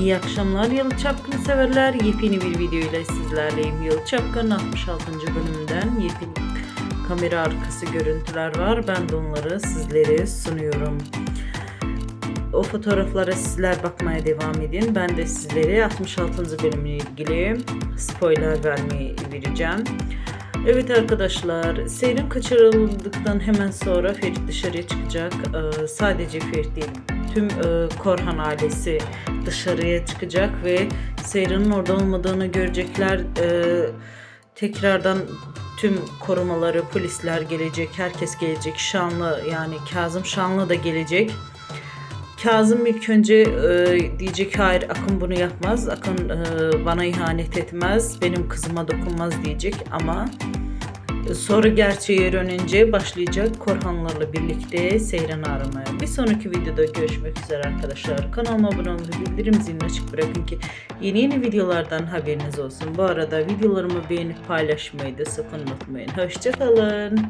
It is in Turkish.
İyi akşamlar Yalı Çapkını severler. Yepyeni bir video ile sizlerleyim. Yalı Çapkın'ın 66. bölümünden yepyeni kamera arkası görüntüler var. Ben de onları sizlere sunuyorum. O fotoğraflara sizler bakmaya devam edin. Ben de sizlere 66. bölümle ilgili spoiler vermeyi vereceğim. Evet arkadaşlar, Seyrin kaçırıldıktan hemen sonra Ferit dışarıya çıkacak. Ee, sadece Ferit değil, tüm e, Korhan ailesi dışarıya çıkacak ve Seyrin'in orada olmadığını görecekler. Ee, tekrardan tüm korumaları, polisler gelecek, herkes gelecek. Şanlı yani Kazım Şanlı da gelecek. Kazım ilk önce e, diyecek hayır Akın bunu yapmaz. Akın e, bana ihanet etmez. Benim kızıma dokunmaz diyecek ama sonra gerçeği öğrenince başlayacak Korhanlarla birlikte Seyran'ı aramaya. Bir sonraki videoda görüşmek üzere arkadaşlar. Kanalıma abone olmayı, bildirim zilini açık bırakın ki yeni yeni videolardan haberiniz olsun. Bu arada videolarımı beğenip paylaşmayı da sakın unutmayın. Hoşçakalın.